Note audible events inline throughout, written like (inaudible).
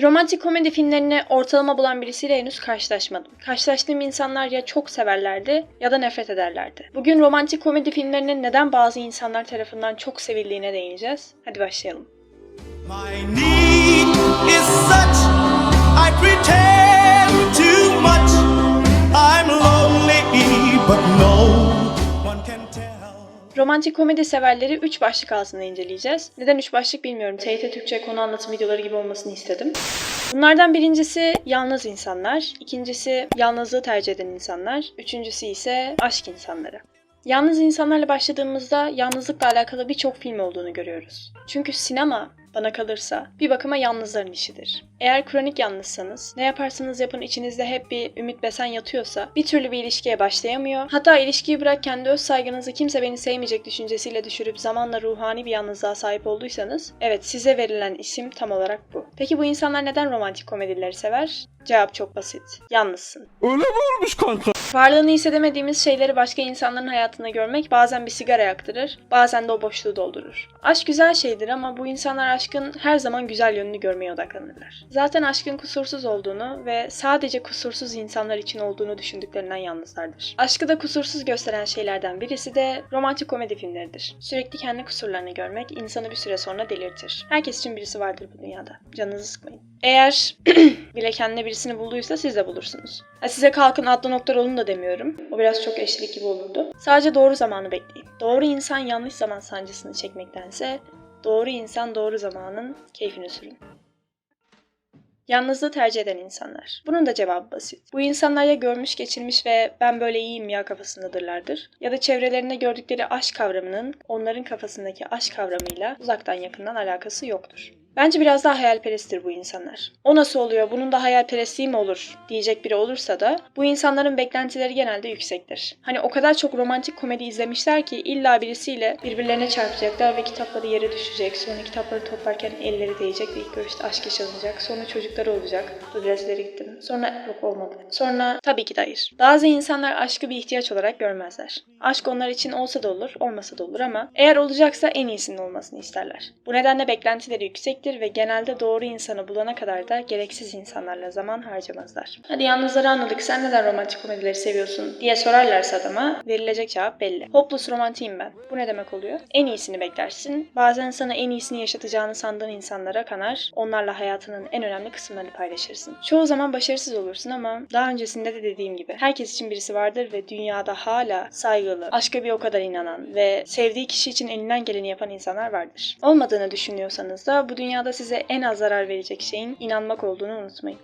Romantik komedi filmlerini ortalama bulan birisiyle henüz karşılaşmadım. Karşılaştığım insanlar ya çok severlerdi ya da nefret ederlerdi. Bugün romantik komedi filmlerinin neden bazı insanlar tarafından çok sevildiğine değineceğiz. Hadi başlayalım. My need Romantik komedi severleri 3 başlık altında inceleyeceğiz. Neden 3 başlık bilmiyorum. TYT Türkçe konu anlatım videoları gibi olmasını istedim. Bunlardan birincisi yalnız insanlar, ikincisi yalnızlığı tercih eden insanlar, üçüncüsü ise aşk insanları. Yalnız insanlarla başladığımızda yalnızlıkla alakalı birçok film olduğunu görüyoruz. Çünkü sinema bana kalırsa bir bakıma yalnızların işidir. Eğer kronik yalnızsanız, ne yaparsanız yapın içinizde hep bir ümit besen yatıyorsa bir türlü bir ilişkiye başlayamıyor. Hatta ilişkiyi bırak kendi öz saygınızı kimse beni sevmeyecek düşüncesiyle düşürüp zamanla ruhani bir yalnızlığa sahip olduysanız, evet size verilen isim tam olarak bu. Peki bu insanlar neden romantik komedileri sever? Cevap çok basit. Yalnızsın. Öyle mi olmuş kanka? Varlığını hissedemediğimiz şeyleri başka insanların hayatında görmek bazen bir sigara yaktırır, bazen de o boşluğu doldurur. Aşk güzel şeydir ama bu insanlar aşkın her zaman güzel yönünü görmeye odaklanırlar. Zaten aşkın kusursuz olduğunu ve sadece kusursuz insanlar için olduğunu düşündüklerinden yalnızlardır. Aşkı da kusursuz gösteren şeylerden birisi de romantik komedi filmleridir. Sürekli kendi kusurlarını görmek insanı bir süre sonra delirtir. Herkes için birisi vardır bu dünyada. Canınızı sıkmayın. Eğer (clears throat) bile kendine birisini bulduysa siz de bulursunuz. Ha, size kalkın adlı noktalar olun da demiyorum. O biraz çok eşlik gibi olurdu. Sadece doğru zamanı bekleyin. Doğru insan yanlış zaman sancısını çekmektense doğru insan doğru zamanın keyfini sürün. Yalnızlığı tercih eden insanlar. Bunun da cevabı basit. Bu insanlar ya görmüş geçirmiş ve ben böyle iyiyim ya kafasındadırlardır. Ya da çevrelerinde gördükleri aşk kavramının onların kafasındaki aşk kavramıyla uzaktan yakından alakası yoktur. Bence biraz daha hayalperesttir bu insanlar. O nasıl oluyor, bunun da hayalperestliği mi olur diyecek biri olursa da bu insanların beklentileri genelde yüksektir. Hani o kadar çok romantik komedi izlemişler ki illa birisiyle birbirlerine çarpacaklar ve kitapları yere düşecek. Sonra kitapları toplarken elleri değecek ve ilk görüşte aşk yaşanacak. Sonra çocukları olacak. İleri gittim. Sonra yok olmadı. Sonra tabii ki de. Bazı insanlar aşkı bir ihtiyaç olarak görmezler. Aşk onlar için olsa da olur, olmasa da olur ama eğer olacaksa en iyisinin olmasını isterler. Bu nedenle beklentileri yüksektir ve genelde doğru insanı bulana kadar da gereksiz insanlarla zaman harcamazlar. Hadi yalnızları anladık, sen neden romantik komedileri seviyorsun diye sorarlarsa adama verilecek cevap belli. Hopeless romantiyim ben. Bu ne demek oluyor? En iyisini beklersin. Bazen sana en iyisini yaşatacağını sandığın insanlara kanar, onlarla hayatının en önemli kısımlarını paylaşırsın. Çoğu zaman başarısız olursun ama daha öncesinde de dediğim gibi herkes için birisi vardır ve dünyada hala saygılı, aşka bir o kadar inanan ve sevdiği kişi için elinden geleni yapan insanlar vardır. Olmadığını düşünüyorsanız da bu dünyada size en az zarar verecek şeyin inanmak olduğunu unutmayın.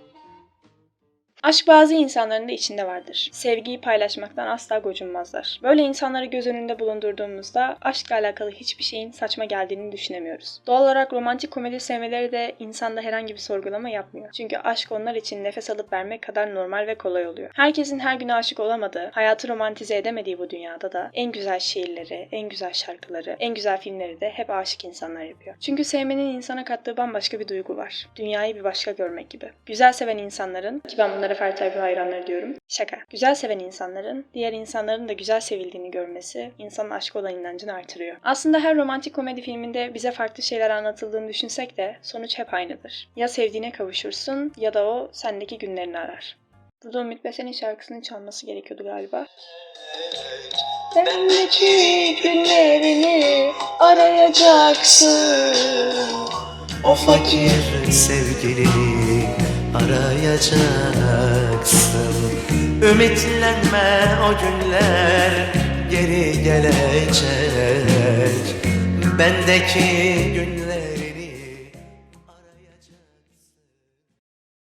Aşk bazı insanların da içinde vardır. Sevgiyi paylaşmaktan asla gocunmazlar. Böyle insanları göz önünde bulundurduğumuzda aşkla alakalı hiçbir şeyin saçma geldiğini düşünemiyoruz. Doğal olarak romantik komedi sevmeleri de insanda herhangi bir sorgulama yapmıyor. Çünkü aşk onlar için nefes alıp vermek kadar normal ve kolay oluyor. Herkesin her gün aşık olamadığı, hayatı romantize edemediği bu dünyada da en güzel şiirleri, en güzel şarkıları, en güzel filmleri de hep aşık insanlar yapıyor. Çünkü sevmenin insana kattığı bambaşka bir duygu var. Dünyayı bir başka görmek gibi. Güzel seven insanların, ki ben Ferdi Tayfur hayranları diyorum. Şaka. Güzel seven insanların, diğer insanların da güzel sevildiğini görmesi insanın aşka olan inancını artırıyor. Aslında her romantik komedi filminde bize farklı şeyler anlatıldığını düşünsek de sonuç hep aynıdır. Ya sevdiğine kavuşursun ya da o sendeki günlerini arar. Burada Ümit Besen'in şarkısını çalması gerekiyordu galiba. Sendeki günlerini arayacaksın. O fakir sevgilini arayacaksın. Ümitlenme o günler geri gelecek. Bendeki gün